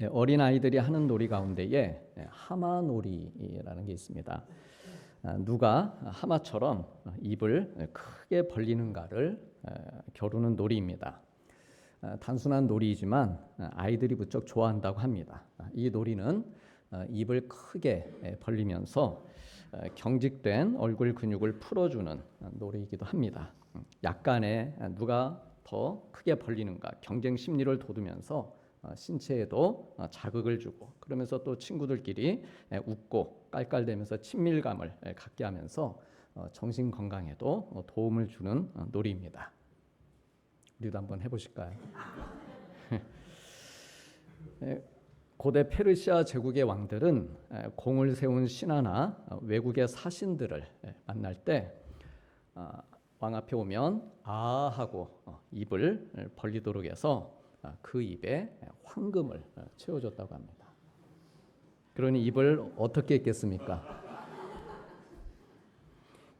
예, 어린 아이들이 하는 놀이 가운데에 예, 하마놀이라는 게 있습니다. 아, 누가 하마처럼 입을 크게 벌리는가를 에, 겨루는 놀이입니다. 아, 단순한 놀이이지만 아, 아이들이 무척 좋아한다고 합니다. 아, 이 놀이는 아, 입을 크게 에, 벌리면서 어, 경직된 얼굴 근육을 풀어주는 아, 놀이이기도 합니다. 음, 약간의 아, 누가 더 크게 벌리는가 경쟁 심리를 돋우면서 어, 신체에도 어, 자극을 주고 그러면서 또 친구들끼리 에, 웃고 깔깔대면서 친밀감을 에, 갖게 하면서 어, 정신 건강에도 어, 도움을 주는 어, 놀이입니다. 우리도 한번 해보실까요? 에, 고대 페르시아 제국의 왕들은 에, 공을 세운 신하나 어, 외국의 사신들을 에, 만날 때 아, 왕 앞에 오면 아 하고 어, 입을 에, 벌리도록 해서 아, 그 입에 황금을 어, 채워줬다고 합니다. 그러니 입을 어떻게 했겠습니까?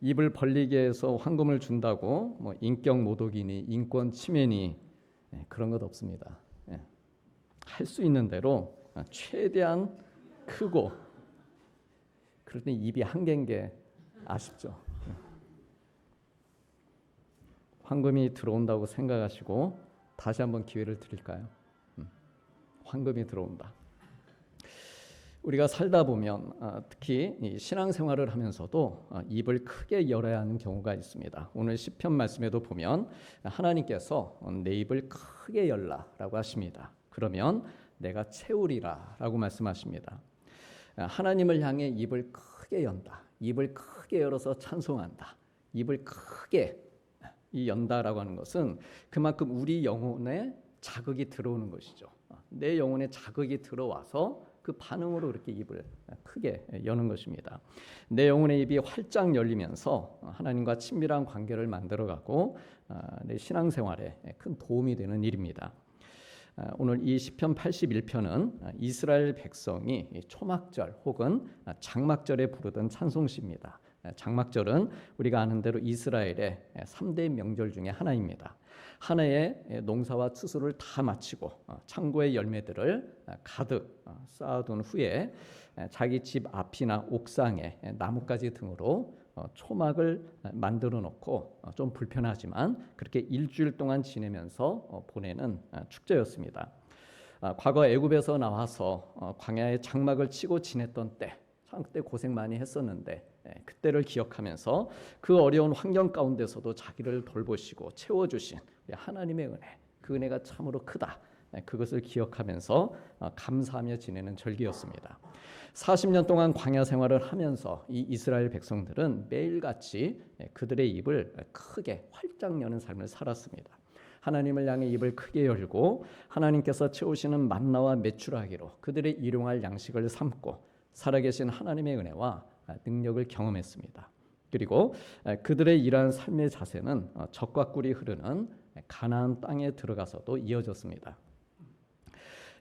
입을 벌리게 해서 황금을 준다고 뭐 인격 모독이니 인권 침해니 예, 그런 것 없습니다. 할 수 있는 대로 아, 최대한 크고 때 입이 한계인 게 아쉽죠. 예. 황금이 들어온다고 생각하시고 다시 한번 기회를 드릴까요? 음, 황금이 들어온다. 우리가 살다 보면 아, 특히 이 신앙생활을 하면서도 아, 입을 크게 열어야 하는 경우가 있습니다. 오늘 시편 말씀에도 보면 하나님께서 어, 내 입을 크게 열라라고 하십니다. 그러면 내가 채우리라라고 말씀하십니다. 아, 하나님을 향해 입을 크게 연다. 입을 크게 열어서 찬송한다. 입을 크게 이 연다라고 하는 것은 그만큼 우리 영혼에 자극이 들어오는 것이죠. 아, 내 영혼에 자극이 들어와서 그 반응으로 그렇게 입을 크게 여는 것입니다. 내 영혼의 입이 활짝 열리면서 하나님과 친밀한 관계를 만들어가고 아, 내 신앙생활에 큰 도움이 되는 일입니다. 아, 오늘 이 시편 81편은 이스라엘 백성이 초막절 혹은 장막절에 부르던 찬송시입니다. 장막절은 우리가 아는 대로 이스라엘의 3대 명절 중에 하나입니다. 한 해의 농사와 추수를 다 마치고 어, 창고의 열매들을 가득 어, 쌓아둔 후에 자기 집 앞이나 옥상에 나뭇가지 등으로 어, 초막을 만들어 놓고 좀 불편하지만 그렇게 일주일 동안 지내면서 보내는 축제였습니다. 아, 과거 애굽에서 나와서 광야에 장막을 치고 지냈던 때, 참 그때 고생 많이 했었는데 예, 그때를 기억하면서 그 어려운 환경 가운데서도 자기를 돌보시고 채워주신 하나님의 은혜, 그 은혜가 참으로 크다. 예, 그것을 기억하면서 어, 감사하며 지내는 절기였습니다. 40년 동안 광야 생활을 하면서 이 이스라엘 백성들은 매일같이 예, 그들의 입을 크게 활짝 여는 삶을 살았습니다. 하나님을 향해 입을 크게 열고 하나님께서 채우시는 만나와 메추라기로 그들의 일용할 양식을 삼고 살아계신 하나님의 은혜와 능력을 경험했습니다. 그리고 그들의 이러한 삶의 자세는 어, 적과 꿀이 흐르는 가나안 땅에 들어가서도 이어졌습니다.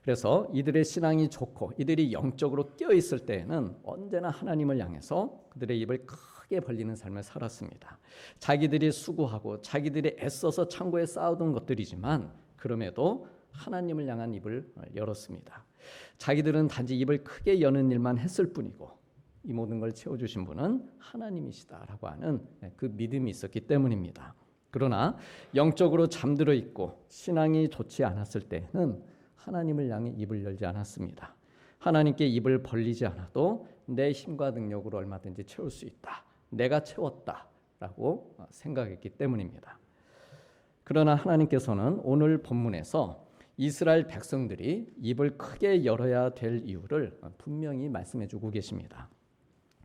그래서 이들의 신앙이 좋고 이들이 영적으로 깨어 있을 때에는 언제나 하나님을 향해서 그들의 입을 크게 벌리는 삶을 살았습니다. 자기들이 수고하고 자기들이 애써서 창고에 쌓아둔 것들이지만 그럼에도 하나님을 향한 입을 열었습니다. 자기들은 단지 입을 크게 여는 일만 했을 뿐이고 이 모든 걸 채워주신 분은 하나님이시다라고 하는 그 믿음이 있었기 때문입니다. 그러나 영적으로 잠들어 있고 신앙이 좋지 않았을 때는 하나님을 향해 입을 열지 않았습니다. 하나님께 입을 벌리지 않아도 내 힘과 능력으로 얼마든지 채울 수 있다. 내가 채웠다라고 생각했기 때문입니다. 그러나 하나님께서는 오늘 본문에서 이스라엘 백성들이 입을 크게 열어야 될 이유를 분명히 말씀해 주고 계십니다.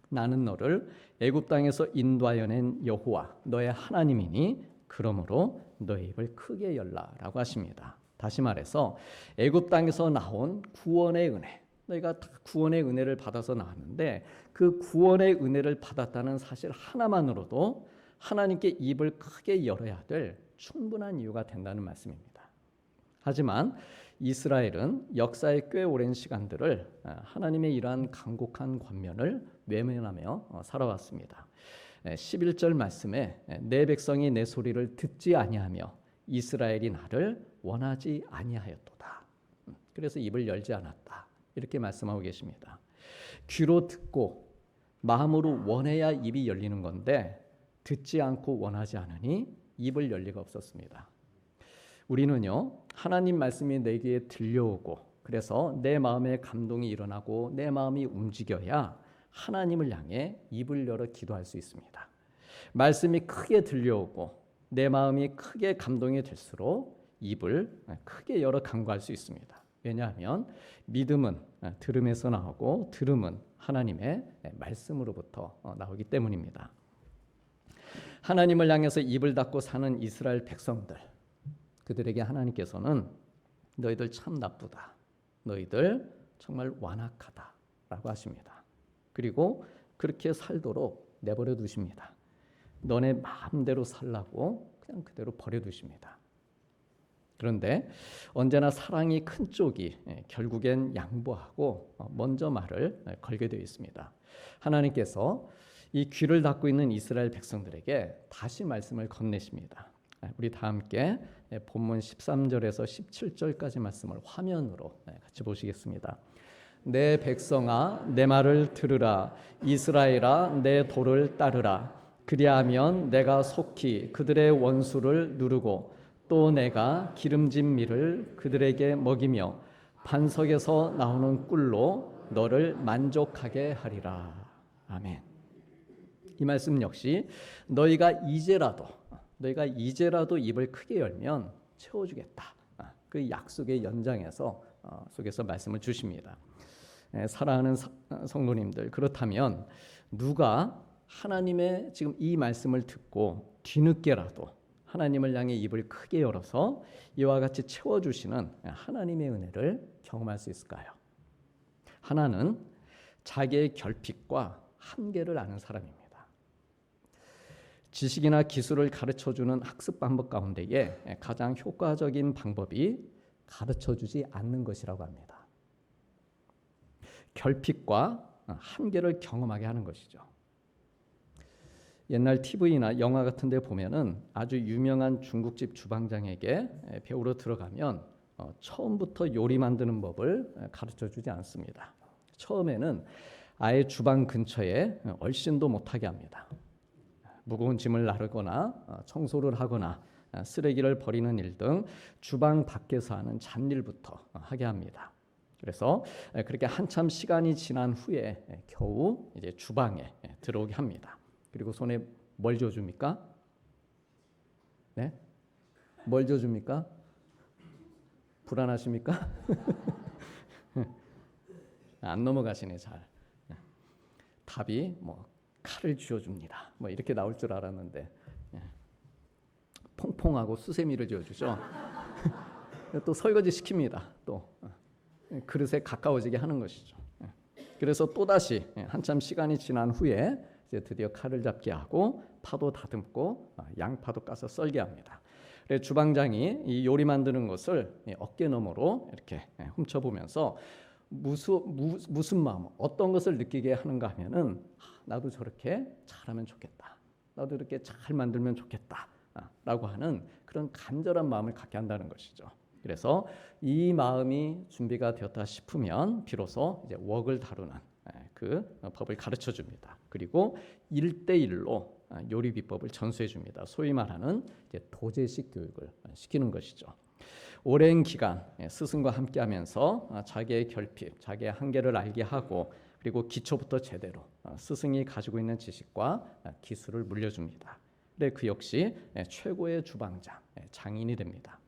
나는 너를 애굽 땅에서 인도하여 낸 여호와 너의 하나님이니 그러므로 너의 입을 크게 열라라고 하십니다. 다시 말해서 애굽 땅에서 나온 구원의 은혜 너희가 구원의 은혜를 받아서 나왔는데 그 구원의 은혜를 받았다는 사실 하나만으로도 하나님께 입을 크게 열어야 될 충분한 이유가 된다는 말씀입니다. 하지만 이스라엘은 역사의 꽤 오랜 시간들을 하나님의 이러한 강곡한 권면을 외면하며 어, 살아왔습니다. 11절 말씀에 내 백성이 내 소리를 듣지 아니하며 이스라엘이 나를 원하지 아니하였도다. 음, 그래서 입을 열지 않았다. 이렇게 말씀하고 계십니다. 귀로 듣고 마음으로 원해야 입이 열리는 건데 듣지 않고 원하지 않으니 입을 열 리가 없었습니다. 우리는요 하나님 말씀이 내게 들려오고 그래서 내 마음에 감동이 일어나고 내 마음이 움직여야 하나님을 향해 입을 열어 기도할 수 있습니다. 말씀이 크게 들려오고 내 마음이 크게 감동이 될수록 입을 크게 열어 간구할 수 있습니다. 왜냐하면 믿음은 들음에서 나오고 들음은 하나님의 말씀으로부터 나오기 때문입니다. 하나님을 향해서 입을 닫고 사는 이스라엘 백성들 그들에게 하나님께서는 너희들 참 나쁘다. 너희들 정말 완악하다 라고 하십니다. 그리고 그렇게 살도록 내버려 두십니다. 너네 마음대로 살라고 그냥 그대로 버려 두십니다. 그런데 언제나 사랑이 큰 쪽이 예, 결국엔 양보하고 어, 먼저 말을 예, 걸게 되어 있습니다. 하나님께서 이 귀를 닫고 있는 이스라엘 백성들에게 다시 말씀을 건네십니다. 예, 우리 다 함께 본문 13절에서 17절까지 말씀을 화면으로 같이 보시겠습니다. 내 백성아 내 말을 들으라 이스라엘아 내 도를 따르라 그리하면 내가 속히 그들의 원수를 누르고 또 내가 기름진 밀을 그들에게 먹이며 반석에서 나오는 꿀로 너를 만족하게 하리라. 아멘. 이 말씀 역시 너희가 이제라도 너희가 이제라도 입을 크게 열면 채워주겠다. 아, 그 약속의 연장에서 어, 속에서 말씀을 주십니다. 사랑하는 성도님들 그렇다면 누가 하나님의 지금 이 말씀을 듣고 뒤늦게라도 하나님을 향해 입을 크게 열어서 이와 같이 채워 주시는 하나님의 은혜를 경험할 수 있을까요? 하나는 자기의 결핍과 한계를 아는 사람입니다. 지식이나 기술을 가르쳐 주는 학습 방법 가운데에 가장 효과적인 방법이 가르쳐 주지 않는 것이라고 합니다. 결핍과 한계를 경험하게 하는 것이죠. 옛날 TV나 영화 같은 데 보면은 아주 유명한 중국집 주방장에게 배우러 들어가면 어, 처음부터 요리 만드는 법을 가르쳐 주지 않습니다. 처음에는 아예 주방 근처에 얼씬도 못하게 합니다. 무거운 짐을 나르거나 어, 청소를 하거나 어, 쓰레기를 버리는 일 등 주방 밖에서 하는 잡일부터 하게 합니다. 그래서 그렇게 한참 시간이 지난 후에 겨우 이제 주방에 들어오게 합니다. 그리고 손에 뭘 쥐어줍니까? 네? 뭘 쥐어줍니까? 불안하십니까? 안 넘어가시네 잘. 답이 뭐 칼을 쥐어줍니다. 뭐 이렇게 나올 줄 알았는데 예. 퐁퐁하고 수세미를 쥐어주죠. 또 설거지 시킵니다. 또 예. 그릇에 가까워지게 하는 것이죠. 예. 그래서 또 다시 한참 시간이 지난 후에 이제 드디어 칼을 잡게 하고 파도 다듬고 아, 양파도 까서 썰게 합니다. 그래 주방장이 이 요리 만드는 것을 어깨 너머로 이렇게 예, 훔쳐보면서 무수, 무, 무슨 마음, 어떤 것을 느끼게 하는가 하면은 나도 저렇게 잘하면 좋겠다. 나도 이렇게 잘 만들면 좋겠다. 아, 라고 하는 그런 간절한 마음을 갖게 한다는 것이죠. 그래서 이 마음이 준비가 되었다 싶으면 비로소 이제 웍을 다루는 예, 그 법을 가르쳐 줍니다. 그리고 일대일로 아, 요리 비법을 전수해 줍니다. 소위 말하는 도제식 교육을 시키는 것이죠. 오랜 기간 예, 스승과 함께 하면서 아, 자기의 결핍, 자기의 한계를 알게 하고 그리고 기초부터 제대로 아, 스승이 가지고 있는 지식과 기술을 물려줍니다. 그 역시 예, 최고의 주방장, 장인이 됩니다.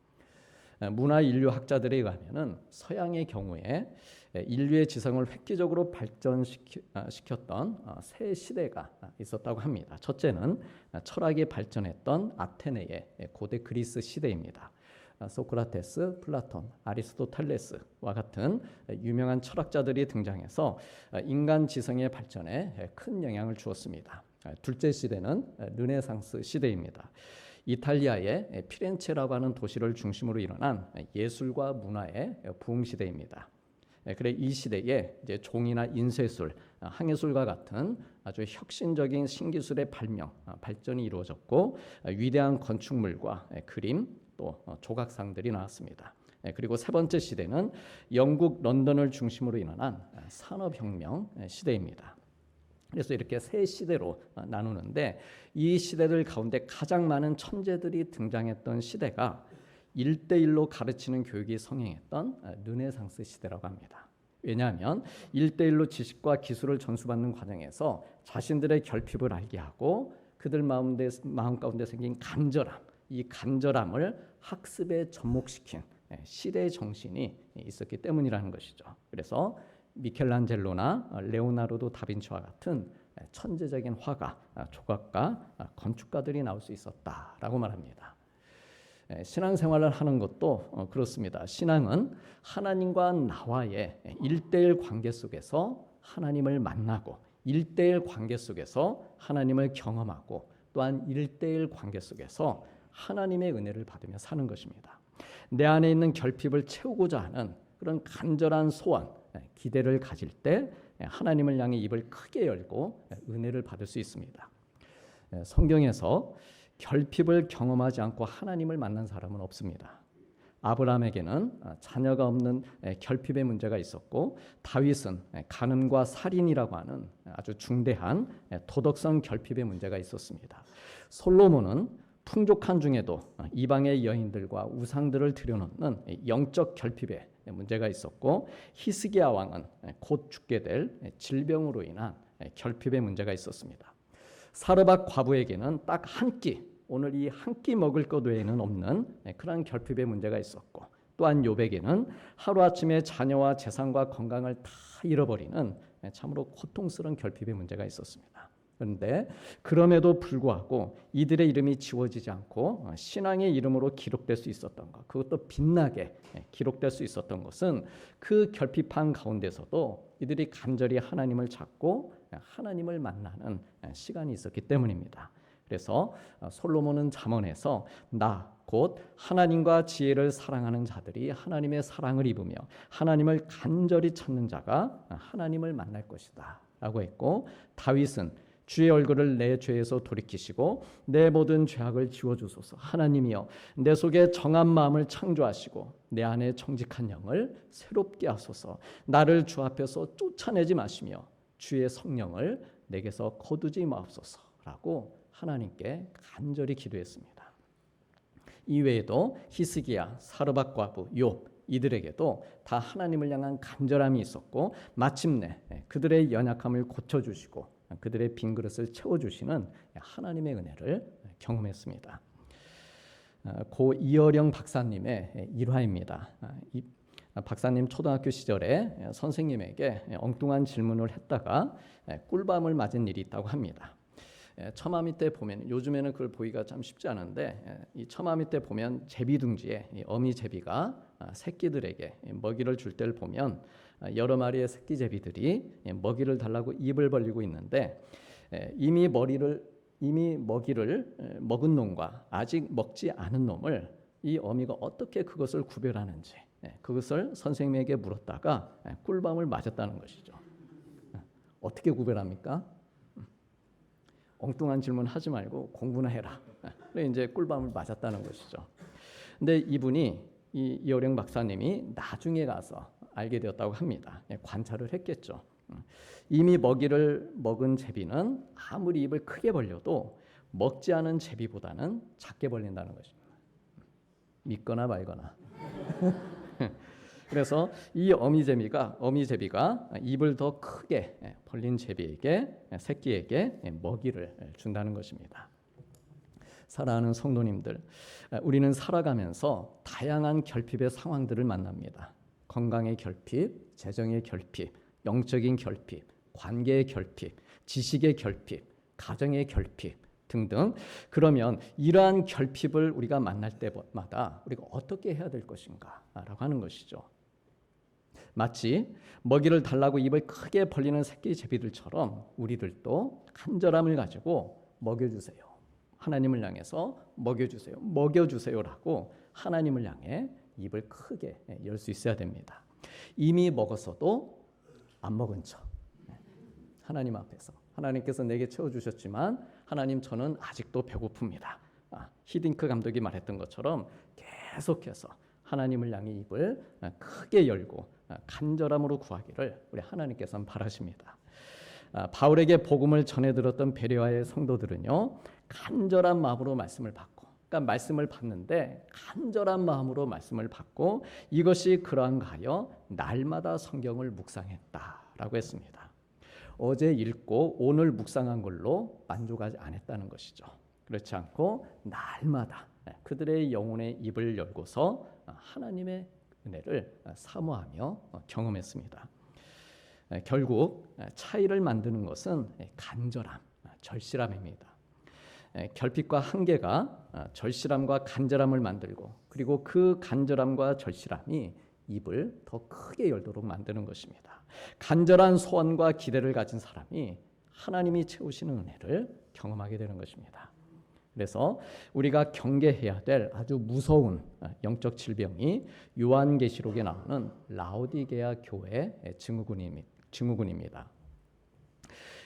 문화 인류 학자들에 의하면은 서양의 경우에 인류의 지성을 획기적으로 발전시켰던 어, 세 시대가 있었다고 합니다. 첫째는 철학이 발전했던 아테네의 고대 그리스 시대입니다. 소크라테스, 플라톤, 아리스토텔레스와 같은 유명한 철학자들이 등장해서 인간 지성의 발전에 큰 영향을 주었습니다. 둘째 시대는 르네상스 시대입니다. 이탈리아의 피렌체라고 하는 도시를 중심으로 일어난 예술과 문화의 부흥 시대입니다. 그래 이 시대에 이제 종이나 인쇄술, 항해술과 같은 아주 혁신적인 신기술의 발명, 발전이 이루어졌고 위대한 건축물과 그림 또 조각상들이 나왔습니다. 예, 그리고 세 번째 시대는 영국 런던을 중심으로 일어난 산업혁명 시대입니다. 그래서 이렇게 세 시대로 나누는데 이 시대들 가운데 가장 많은 천재들이 등장했던 시대가 일대일로 가르치는 교육이 성행했던 르네상스 시대라고 합니다. 왜냐하면 일대일로 지식과 기술을 전수받는 과정에서 자신들의 결핍을 알게 하고 그들 마음 가운데 생긴 간절함, 이 간절함을 학습에 접목시킨 예, 시대의 정신이 있었기 때문이라는 것이죠. 그래서 미켈란젤로나 레오나르도 다빈치와 같은 천재적인 화가, 아, 조각가, 아, 건축가들이 나올 수 있었다라고 말합니다. 예, 신앙생활을 하는 것도 어, 그렇습니다. 신앙은 하나님과 나와의 일대일 관계 속에서 하나님을 만나고 일대일 관계 속에서 하나님을 경험하고 또한 일대일 관계 속에서 하나님의 은혜를 받으며 사는 것입니다. 내 안에 있는 결핍을 채우고자 하는 그런 간절한 소원, 예, 기대를 가질 때 예, 하나님을 향해 입을 크게 열고 은혜를 받을 수 있습니다. 성경에서 결핍을 경험하지 않고 하나님을 만난 사람은 없습니다. 아브라함에게는 아, 자녀가 없는 결핍의 문제가 있었고 다윗은 간음과 살인이라고 하는 아주 중대한 도덕성 결핍의 문제가 있었습니다. 솔로몬은 풍족한 중에도 아, 이방의 여인들과 우상들을 들여놓는 영적 결핍의 문제가 있었고 히스기야 왕은 곧 죽게 될 질병으로 인한 결핍의 문제가 있었습니다. 사르밧 과부에게는 딱 한 끼, 오늘 이 한 끼 먹을 것 외에는 없는 그런 결핍의 문제가 있었고 또한 요백에는 하루아침에 자녀와 재산과 건강을 다 잃어버리는 참으로 고통스러운 결핍의 문제가 있었습니다. 그런데 그럼에도 불구하고 이들의 이름이 지워지지 않고 신앙의 이름으로 기록될 수 있었던 것, 그것도 빛나게 기록될 수 있었던 것은 그 결핍한 가운데서도 이들이 간절히 하나님을 찾고 하나님을 만나는 시간이 있었기 때문입니다. 그래서 솔로몬은 잠언에서 나 곧 하나님과 지혜를 사랑하는 자들이 하나님의 사랑을 입으며 하나님을 간절히 찾는 자가 하나님을 만날 것이다라고 했고 다윗은 주의 얼굴을 내 죄에서 돌이키시고 내 모든 죄악을 지워 주소서. 하나님이여 내 속에 정한 마음을 창조하시고 내 안에 정직한 영을 새롭게 하소서. 나를 주 앞에서 쫓아내지 마시며 주의 성령을 내게서 거두지 마옵소서라고 하나님께 간절히 기도했습니다. 이외에도 히스기야, 사르밧 과부, 욥 이들에게도 다 하나님을 향한 간절함이 있었고 마침내 그들의 연약함을 고쳐 주시고 그들의 빈 그릇을 채워 주시는 하나님의 은혜를 경험했습니다. 고 이어령 박사님의 일화입니다. 이 박사님 초등학교 시절에 선생님에게 엉뚱한 질문을 했다가 꿀밤을 맞은 일이 있다고 합니다. 처마 밑에 보면 요즘에는 그걸 보기가 참 쉽지 않은데 이 처마 밑에 보면 제비둥지에 어미 제비가 새끼들에게 먹이를 줄 때를 보면 여러 마리의 새끼 제비들이 먹이를 달라고 입을 벌리고 있는데 이미 머리를 이미 먹이를 먹은 놈과 아직 먹지 않은 놈을 이 어미가 어떻게 그것을 구별하는지 그것을 선생님에게 물었다가 꿀밤을 맞았다는 것이죠. 어떻게 구별합니까? 엉뚱한 질문 하지 말고 공부나 해라. 그래 이제 꿀밤을 맞았다는 것이죠. 근데 이분이 이 이어령 박사님이 나중에 가서 알게 되었다고 합니다. 예, 관찰을 했겠죠. 이미 먹이를 먹은 제비는 아무리 입을 크게 벌려도 먹지 않은 제비보다는 작게 벌린다는 것입니다. 믿거나 말거나. 그래서 이 어미제비가 어미제비가 입을 더 크게 벌린 제비에게 새끼에게 먹이를 준다는 것입니다. 사랑하는 성도님들, 우리는 살아가면서 다양한 결핍의 상황들을 만납니다. 건강의 결핍, 재정의 결핍, 영적인 결핍, 관계의 결핍, 지식의 결핍, 가정의 결핍 등등. 그러면 이러한 결핍을 우리가 만날 때마다 우리가 어떻게 해야 될 것인가라고 하는 것이죠. 마치 먹이를 달라고 입을 크게 벌리는 새끼 제비들처럼 우리들도 간절함을 가지고 먹여주세요. 하나님을 향해서 먹여주세요. 먹여주세요라고 하나님을 향해 입을 크게 열 수 있어야 됩니다. 이미 먹었어도 안 먹은 척. 하나님 앞에서 하나님께서 내게 채워 주셨지만 하나님 저는 아직도 배고픕니다. 아, 히딩크 감독이 말했던 것처럼 계속해서 하나님을 향해 입을 어, 크게 열고 어, 간절함으로 구하기를 우리 하나님께서는 바라십니다. 아, 바울에게 복음을 전해 들었던 베레아의 성도들은요 간절한 마음으로 말씀을 받고, 그러니까 말씀을 받는데 간절한 마음으로 말씀을 받고 이것이 그러한가하여 날마다 성경을 묵상했다라고 했습니다. 어제 읽고 오늘 묵상한 걸로 만족하지 않았다는 것이죠. 그렇지 않고 날마다 그들의 영혼의 입을 열고서 하나님의 은혜를 사모하며 경험했습니다. 결국 차이를 만드는 것은 간절함, 절실함입니다. 결핍과 한계가 절실함과 간절함을 만들고 그리고 그 간절함과 절실함이 입을 더 크게 열도록 만드는 것입니다. 간절한 소원과 기대를 가진 사람이 하나님이 채우시는 은혜를 경험하게 되는 것입니다. 그래서 우리가 경계해야 될 아주 무서운 영적 질병이 요한계시록에 나오는 라오디게아 교회 증후군입니다.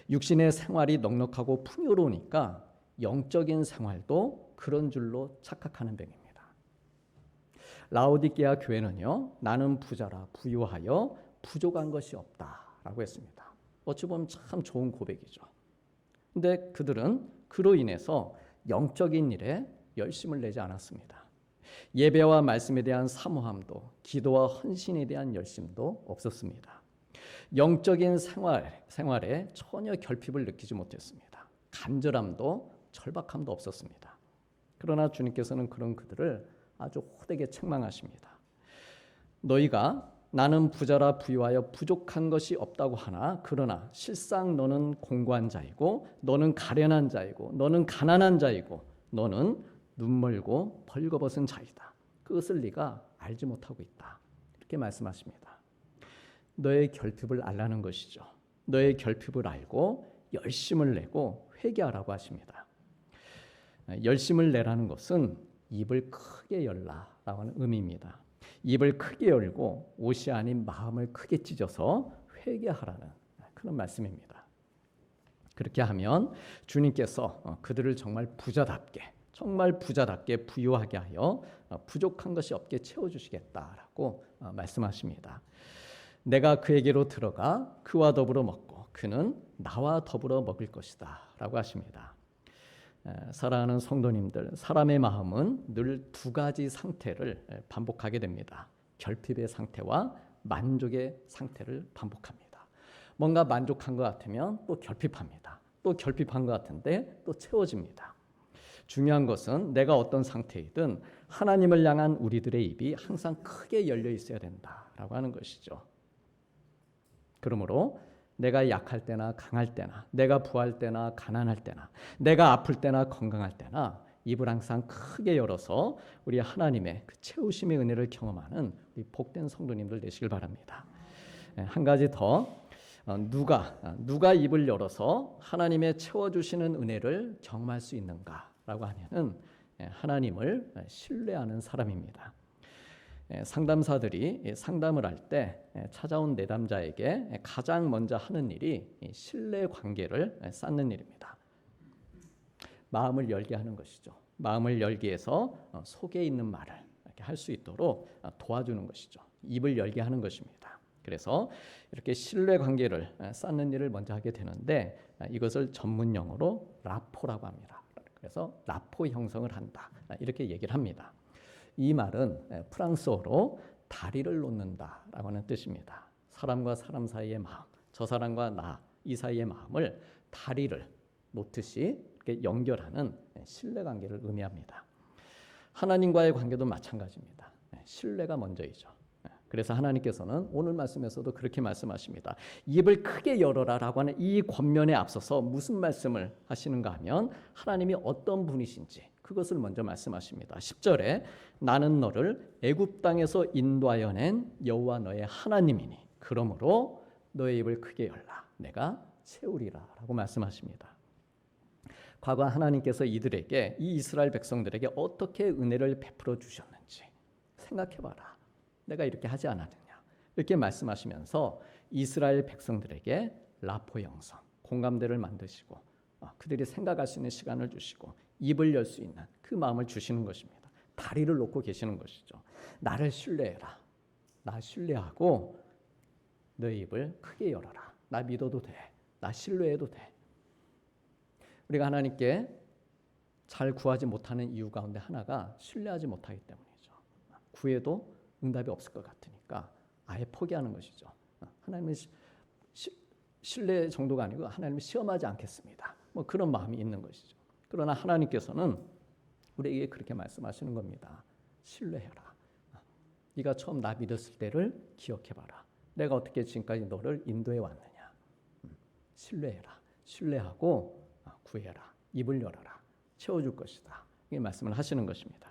육신의 생활이 넉넉하고 풍요로우니까 영적인 생활도 그런 줄로 착각하는 병입니다. 라오디게아 교회는요, 나는 부자라 부유하여 부족한 것이 없다라고 했습니다. 어찌 보면 참 좋은 고백이죠. 근데 그들은 그로 인해서 영적인 일에 열심을 내지 않았습니다. 예배와 말씀에 대한 사모함도 기도와 헌신에 대한 열심도 없었습니다. 영적인 생활, 생활에 전혀 결핍을 느끼지 못했습니다. 간절함도 절박함도 없었습니다. 그러나 주님께서는 그런 그들을 아주 호되게 책망하십니다. 너희가 나는 부자라 부유하여 부족한 것이 없다고 하나 그러나 실상 너는 공고한 자이고 너는 가련한 자이고 너는 가난한 자이고 너는 눈멀고 벌거벗은 자이다. 그것을 네가 알지 못하고 있다. 이렇게 말씀하십니다. 너의 결핍을 알라는 것이죠. 너의 결핍을 알고 열심을 내고 회개하라고 하십니다. 열심을 내라는 것은 입을 크게 열라라고 하는 의미입니다. 입을 크게 열고 옷이 아닌 마음을 크게 찢어서 회개하라는 그런 말씀입니다. 그렇게 하면 주님께서 어, 그들을 정말 부자답게 정말 부자답게 부유하게 하여 어, 부족한 것이 없게 채워 주시겠다라고 어, 말씀하십니다. 내가 그에게로 들어가 그와 더불어 먹고 그는 나와 더불어 먹을 것이다라고 하십니다. 사랑하는 성도님들, 사람의 마음은 늘 두 가지 상태를 반복하게 됩니다. 결핍의 상태와 만족의 상태를 반복합니다. 뭔가 만족한 것 같으면 또 결핍합니다. 또 결핍한 것 같은데 또 채워집니다. 중요한 것은 내가 어떤 상태이든 하나님을 향한 우리들의 입이 항상 크게 열려 있어야 된다라고 하는 것이죠. 그러므로 내가 약할 때나 강할 때나 내가 부할 때나 가난할 때나 내가 아플 때나 건강할 때나 입을 항상 크게 열어서 우리 하나님의 그 채우심의 은혜를 경험하는 우리 복된 성도님들 되시길 바랍니다. 예, 한 가지 더 어, 누가 어, 누가 입을 열어서 하나님의 채워 주시는 은혜를 경험할 수 있는가라고 하면은 예, 하나님을 신뢰하는 사람입니다. 예, 상담사들이 상담을 할 때 찾아온 내담자에게 가장 먼저 하는 일이 신뢰 관계를 쌓는 일입니다. 마음을 열게 하는 것이죠. 마음을 열기 위해서 어, 속에 있는 말을 이렇게 할 수 있도록 어, 도와주는 것이죠. 입을 열게 하는 것입니다. 그래서 이렇게 신뢰 관계를 쌓는 일을 먼저 하게 되는데 이것을 전문 용어로 라포라고 합니다. 그래서 라포 형성을 한다. 이렇게 얘기를 합니다. 이 말은 프랑스어로 다리를 놓는다라고 하는 뜻입니다. 사람과 사람 사이의 마음, 저 사람과 나 이 사이의 마음을 다리를 놓듯이 이렇게 연결하는 신뢰 관계를 의미합니다. 하나님과의 관계도 마찬가지입니다. 신뢰가 먼저이죠. 그래서 하나님께서는 오늘 말씀에서도 그렇게 말씀하십니다. 입을 크게 열어라라고 하는 이 권면에 앞서서 무슨 말씀을 하시는가 하면 하나님이 어떤 분이신지 그것을 먼저 말씀하십니다. 10절에 나는 너를 애굽 땅에서 인도하여 낸 여호와 너의 하나님이니 그러므로 너의 입을 크게 열라 내가 채우리라라고 말씀하십니다. 과거 하나님께서 이들에게 이 이스라엘 백성들에게 어떻게 은혜를 베풀어 주셨는지 생각해 봐라. 내가 이렇게 하지 않았느냐. 이렇게 말씀하시면서 이스라엘 백성들에게 라포 영성, 공감대를 만드시고 어, 그들이 생각할 수 있는 시간을 주시고 입을 열 수 있는 그 마음을 주시는 것입니다. 다리를 놓고 계시는 것이죠. 나를 신뢰해라. 나 신뢰하고 너의 입을 크게 열어라. 나 믿어도 돼. 나 신뢰해도 돼. 우리가 하나님께 잘 구하지 못하는 이유 가운데 하나가 신뢰하지 못하기 때문이죠. 구해도 응답이 없을 것 같으니까 아예 포기하는 것이죠. 하나님은 신뢰 정도가 아니고 하나님을 시험하지 않겠습니다. 뭐 그런 마음이 있는 것이죠. 그러나 하나님께서는 우리에게 그렇게 말씀하시는 겁니다. 신뢰해라. 네가 처음 나 믿었을 때를 기억해봐라. 내가 어떻게 지금까지 너를 인도해 왔느냐. 음, 신뢰해라. 신뢰하고 구해라. 입을 열어라. 채워줄 것이다. 이 말씀을 하시는 것입니다.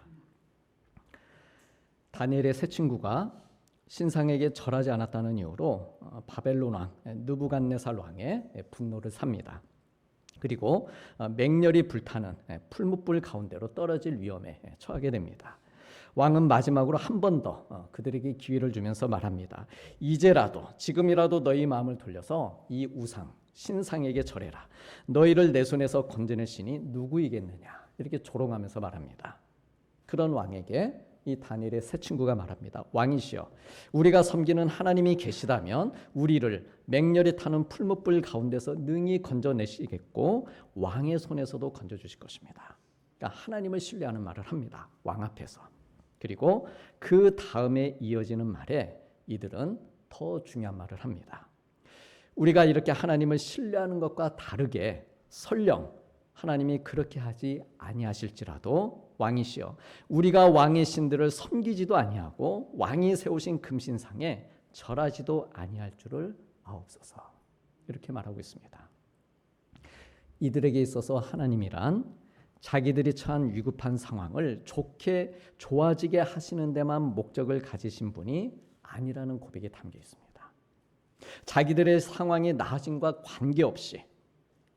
다니엘의 세 친구가 신상에게 절하지 않았다는 이유로 어, 바벨론 왕 느부갓네살 왕의 분노를 삽니다. 그리고 어, 맹렬히 불타는 풀무불 가운데로 떨어질 위험에 처하게 됩니다. 왕은 마지막으로 한 번더 어, 그들에게 기회를 주면서 말합니다. 이제라도 지금이라도 너희 마음을 돌려서 이 우상 신상에게 절해라. 너희를 내 손에서 건져낼 신이 누구이겠느냐 이렇게 조롱하면서 말합니다. 그런 왕에게 이 다니엘의 새 친구가 말합니다. 왕이시여, 우리가 섬기는 하나님이 계시다면 우리를 맹렬히 타는 풀무불 가운데서 능히 건져내시겠고 왕의 손에서도 건져주실 것입니다. 그러니까 하나님을 신뢰하는 말을 합니다. 왕 앞에서. 그리고 그 다음에 이어지는 말에 이들은 더 중요한 말을 합니다. 우리가 이렇게 하나님을 신뢰하는 것과 다르게 설령 하나님이 그렇게 하지 아니하실지라도 왕이시여 우리가 왕의 신들을 섬기지도 아니하고 왕이 세우신 금신상에 절하지도 아니할 줄을 아옵소서 이렇게 말하고 있습니다. 이들에게 있어서 하나님이란 자기들이 처한 위급한 상황을 좋게 좋아지게 하시는 데만 목적을 가지신 분이 아니라는 고백이 담겨 있습니다. 자기들의 상황이 나아짐과 관계없이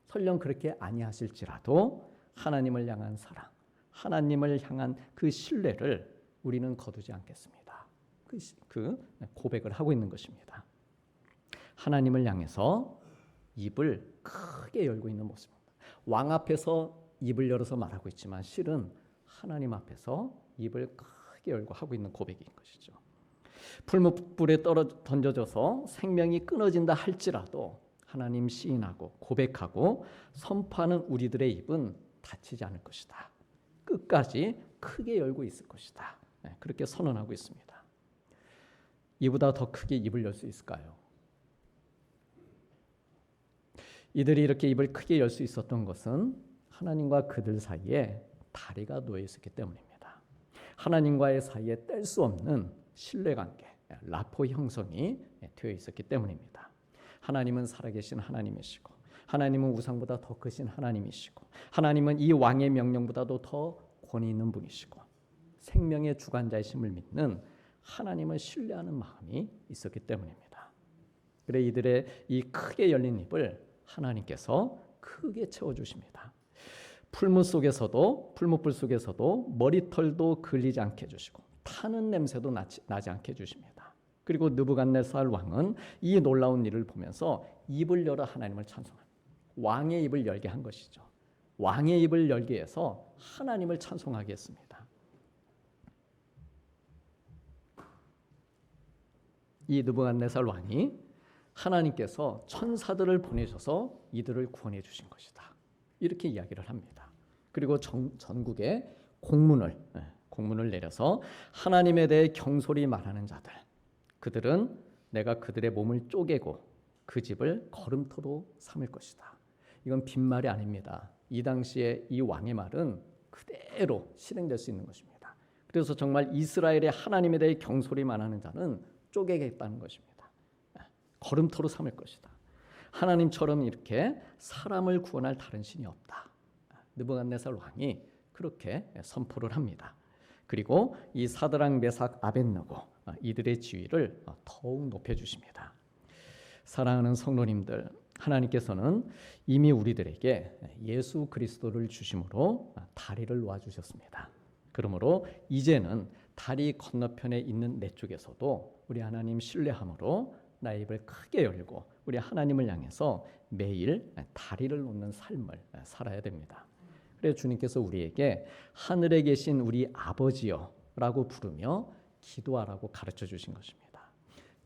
설령 그렇게 아니하실지라도 하나님을 향한 사랑, 하나님을 향한 그 신뢰를 우리는 거두지 않겠습니다. 그, 그 고백을 하고 있는 것입니다. 하나님을 향해서 입을 크게 열고 있는 모습입니다. 왕 앞에서 입을 열어서 말하고 있지만 실은 하나님 앞에서 입을 크게 열고 하고 있는 고백인 것이죠. 풀무불에 떨어 던져져서 생명이 끊어진다 할지라도 하나님 시인하고 고백하고 선포하는 우리들의 입은 닫히지 않을 것이다. 끝까지 크게 열고 있을 것이다. 네, 그렇게 선언하고 있습니다. 이보다 더 크게 입을 열 수 있을까요? 이들이 이렇게 입을 크게 열 수 있었던 것은 하나님과 그들 사이에 다리가 놓여 있었기 때문입니다. 하나님과의 사이에 뗄 수 없는 신뢰 관계, 라포 형성이 되어 있었기 때문입니다. 하나님은 살아계신 하나님이시고 하나님은 우상보다 더 크신 하나님이시고 하나님은 이 왕의 명령보다도 더 권위 있는 분이시고 생명의 주관자이심을 믿는 하나님을 신뢰하는 마음이 있었기 때문입니다. 그래 이들의 이 크게 열린 입을 하나님께서 크게 채워 주십니다. 풀무 속에서도 풀무불 속에서도 머리털도 걸리지 않게 해 주시고 타는 냄새도 나지, 않게 해 주십니다. 그리고 느부갓네살 왕은 이 놀라운 일을 보면서 입을 열어 하나님을 찬송합니다. 왕의 입을 열게 한 것이죠. 왕의 입을 열게 해서 하나님을 찬송하게 했습니다. 이 느부갓네살 왕이 하나님께서 천사들을 보내셔서 이들을 구원해 주신 것이다. 이렇게 이야기를 합니다. 그리고 전, 전국에 공문을 예, 공문을 내려서 하나님에 대해 경솔히 말하는 자들 그들은 내가 그들의 몸을 쪼개고 그 집을 걸음토로 삼을 것이다. 이건 빈말이 아닙니다. 이 당시에 이 왕의 말은 그대로 실행될 수 있는 것입니다. 그래서 정말 이스라엘의 하나님에 대해 경솔히 말하는 자는 쪼개겠다는 것입니다. 예, 걸음토로 삼을 것이다. 하나님처럼 이렇게 사람을 구원할 다른 신이 없다. 느부갓네살 왕이 그렇게 선포를 합니다. 그리고 이 사드랑 메삭 아벤느고 어, 이들의 지위를 어, 더욱 높여 주십니다. 사랑하는 성도님들, 하나님께서는 이미 우리들에게 예수 그리스도를 주심으로 어, 다리를 놓아 주셨습니다. 그러므로 이제는 다리 건너편에 있는 내 쪽에서도 우리 하나님 신뢰함으로 나의 입을 크게 열고 우리 하나님을 향해서 매일 다리를 놓는 삶을 살아야 됩니다. 그래 주님께서 우리에게 하늘에 계신 우리 아버지여라고 부르며 기도하라고 가르쳐 주신 것입니다.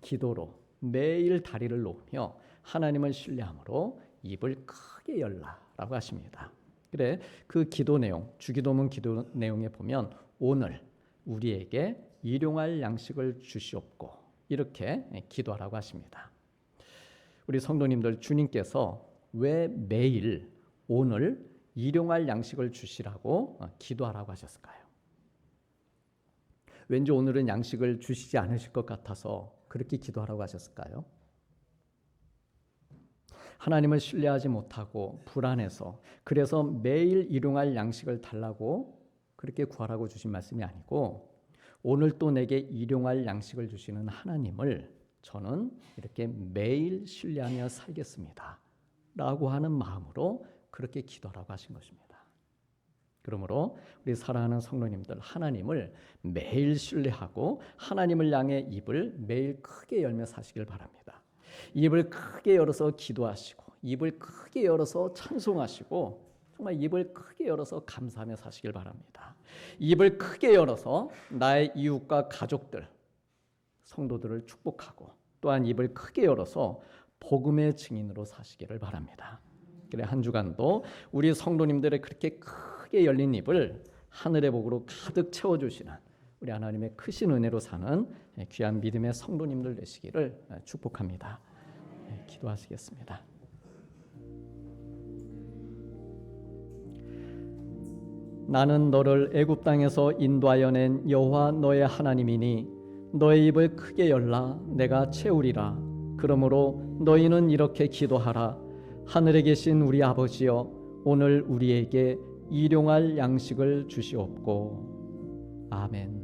기도로 매일 다리를 놓으며 하나님을 신뢰함으로 입을 크게 열라라고 하십니다. 그래 그 기도 내용 주기도문 기도 내용에 보면 오늘 우리에게 일용할 양식을 주시옵고 이렇게 기도하라고 하십니다. 우리 성도님들 주님께서 왜 매일 오늘 일용할 양식을 주시라고 어, 기도하라고 하셨을까요? 왠지 오늘은 양식을 주시지 않으실 것 같아서 그렇게 기도하라고 하셨을까요? 하나님을 신뢰하지 못하고 불안해서 그래서 매일 일용할 양식을 달라고 그렇게 구하라고 주신 말씀이 아니고 오늘 또 내게 일용할 양식을 주시는 하나님을 저는 이렇게 매일 신뢰하며 살겠습니다. 라고 하는 마음으로 그렇게 기도하라고 하신 것입니다. 그러므로 우리 사랑하는 성도님들 하나님을 매일 신뢰하고 하나님을 향해 입을 매일 크게 열며 사시길 바랍니다. 입을 크게 열어서 기도하시고 입을 크게 열어서 찬송하시고 정말 입을 크게 열어서 감사하며 사시길 바랍니다. 입을 크게 열어서 나의 이웃과 가족들 성도들을 축복하고 또한 입을 크게 열어서 복음의 증인으로 사시기를 바랍니다. 그래 한 주간도 우리 성도님들의 그렇게 크게 열린 입을 하늘의 복으로 가득 채워 주시는 우리 하나님의 크신 은혜로 사는 귀한 믿음의 성도님들 되시기를 축복합니다. 네, 기도하시겠습니다. 나는 너를 애굽 땅에서 인도하여 낸 여호와 너의 하나님이니 너의 입을 크게 열라 내가 채우리라 그러므로 너희는 이렇게 기도하라 하늘에 계신 우리 아버지여 오늘 우리에게 일용할 양식을 주시옵고 아멘.